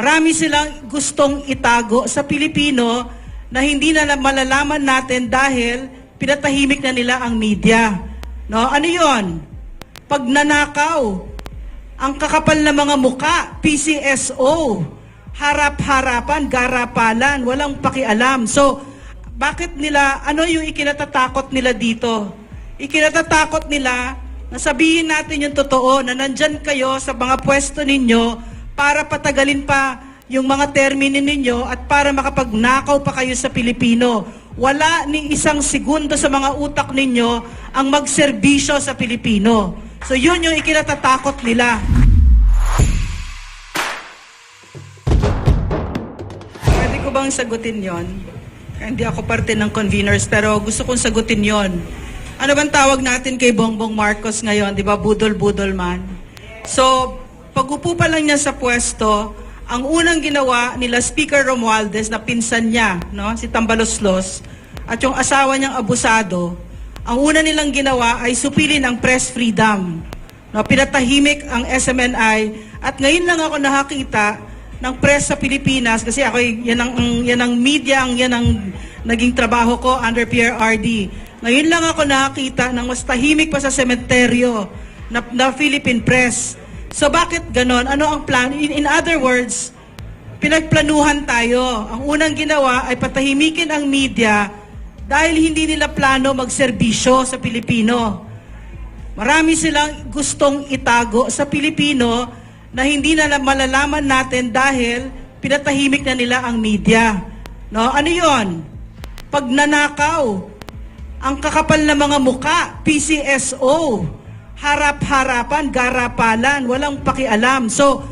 Marami silang gustong itago sa Pilipino na hindi na malalaman natin dahil pinatahimik na nila ang media. No? Ano yon? Pagnanakaw, ang kakapal na mga muka, PCSO, harap-harapan, garapalan, walang pakialam. So, bakit nila, ano yung ikinatatakot nila dito? Ikinatatakot nila na sabihin natin yung totoo, na nandyan kayo sa mga pwesto ninyo para patagalin pa yung mga termino ninyo at para makapagnakaw pa kayo sa Pilipino. Wala ni isang segundo sa mga utak ninyo ang magserbisyo sa Pilipino. So yun yung ikinatatakot nila. Pwede ko bang sagutin yon? Hindi ako parte ng conveners pero gusto kong sagutin yon. Ano bang tawag natin kay Bongbong Marcos ngayon? Di ba? Budol-budol man. So, pag-upo pa lang niya sa pwesto, ang unang ginawa nila Speaker Romualdez na pinsan niya, no, si Tambaloslos, at yung asawa niyang abusado, ang una nilang ginawa ay supilin ang press freedom. No, pinatahimik ang SMNI at ngayon lang ako nakakita ng press sa Pilipinas kasi ako yan ang, yan ang media, yan ang naging trabaho ko under PRRD. Ngayon lang ako nakakita ng mas tahimik pa sa sementeryo na, na Philippine press. So bakit ganon? Ano ang plan? In, in other words, pinagplanuhan tayo. Ang unang ginawa ay patahimikin ang media dahil hindi nila plano magserbisyo sa Pilipino. Marami silang gustong itago sa Pilipino na hindi na malalaman natin dahil pinatahimik na nila ang media. No? Ano yon? Pagnanakaw, ang kakapal na mga muka, PCSO, harap-harapan, garapalan, walang pakialam. So,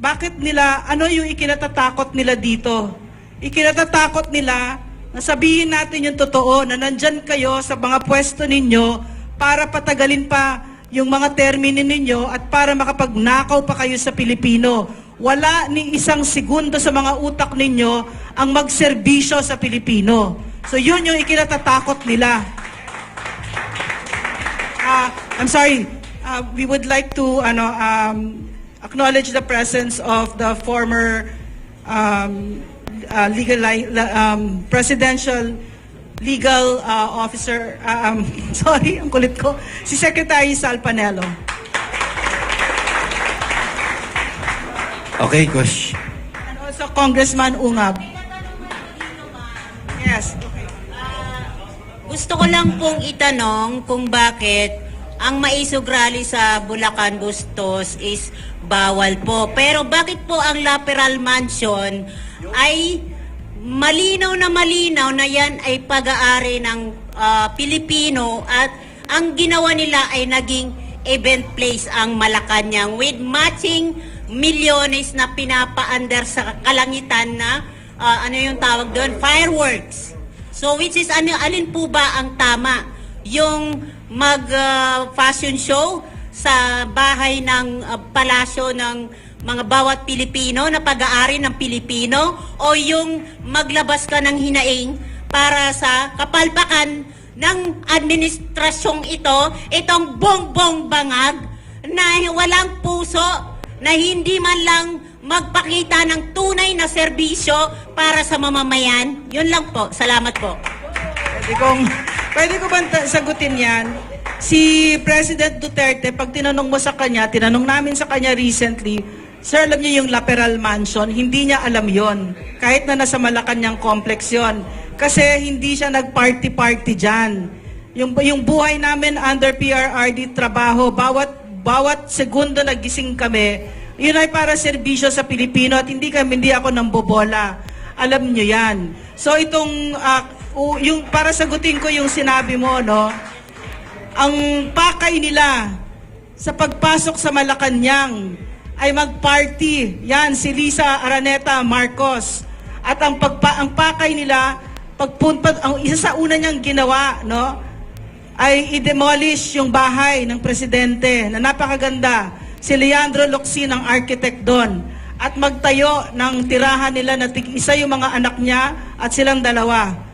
bakit nila, ano yung ikinatatakot nila dito? Ikinatatakot nila na sabihin natin yung totoo na nandyan kayo sa mga pwesto ninyo para patagalin pa yung mga termino ninyo at para makapagnakaw pa kayo sa Pilipino. Wala ni isang segundo sa mga utak ninyo ang magserbisyo sa Pilipino. So yun yung ikinatatakot nila. Uh, I'm sorry. Uh, we would like to ano, um, acknowledge the presence of the former um, uh, legal um, presidential legal uh, officer. uh, um, sorry, ang kulit ko. Si Secretary Sal Panelo. Okay, Kush. And also Congressman Ungab. Yes. Okay. Gusto ko lang pong itanong kung bakit ang maisog rally sa Bulacan Bustos is bawal po. Pero bakit po ang Laperal Mansion ay malinaw na malinaw na yan ay pag-aari ng ah, Pilipino at ang ginawa nila ay naging event place ang Malacanang with matching milyones na pinapaandar sa kalangitan na ah, ano yung tawag doon? Fireworks. So which is ano alin po ba ang tama? Yung mag uh, fashion show sa bahay ng uh, palasyo ng mga bawat Pilipino na pag-aari ng Pilipino o yung maglabas ka ng hinaing para sa kapalpakan ng administrasyong ito, itong bongbong bangag na walang puso, na hindi man lang magpakita ng tunay na serbisyo para sa mamamayan. Yun lang po. Salamat po. Pwede kong, pwede ko ba ta- sagutin yan? Si President Duterte, pag tinanong mo sa kanya, tinanong namin sa kanya recently, Sir, alam niyo yung Laperal Mansion, hindi niya alam yon. Kahit na nasa Malacanang complex yon. Kasi hindi siya nag-party-party dyan. Yung, yung buhay namin under PRRD trabaho, bawat, bawat segundo nagising kami, yun ay para serbisyo sa Pilipino at hindi kami, hindi ako nang bobola. Alam nyo yan. So itong, ah, u- yung, para sagutin ko yung sinabi mo, no, ang pakay nila sa pagpasok sa Malacanang ay mag-party. Yan, si Lisa Araneta Marcos. At ang, pagpa, ang pakay nila, pagpunta, ang isa sa una niyang ginawa, no, ay i-demolish yung bahay ng presidente na napakaganda. Si Leandro Locsin ang architect doon. At magtayo ng tirahan nila na isa yung mga anak niya at silang dalawa.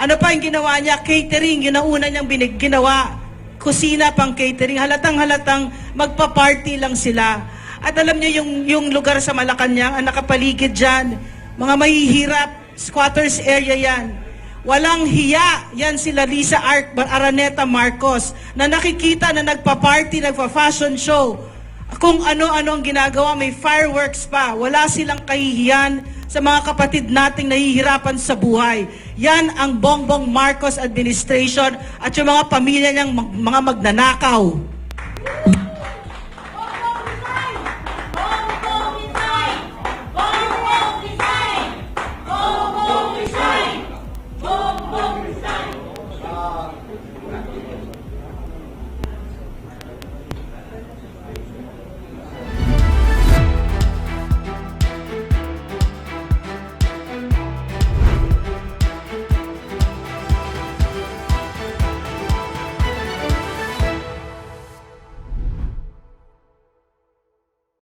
Ano pa yung ginawa niya? Catering, yun ang una niyang binig, ginawa. Kusina pang catering. Halatang halatang magpa-party lang sila. At alam niyo yung, yung lugar sa Malacanang, ang nakapaligid dyan, mga mahihirap, squatters area yan. Walang hiya, yan sila Lisa Ar- Araneta Marcos, na nakikita na nagpa-party, nagpa-fashion show. Kung ano-ano ang ginagawa, may fireworks pa. Wala silang kahihiyan sa mga kapatid nating nahihirapan sa buhay. Yan ang Bongbong Marcos administration at yung mga pamilya niyang mga magnanakaw.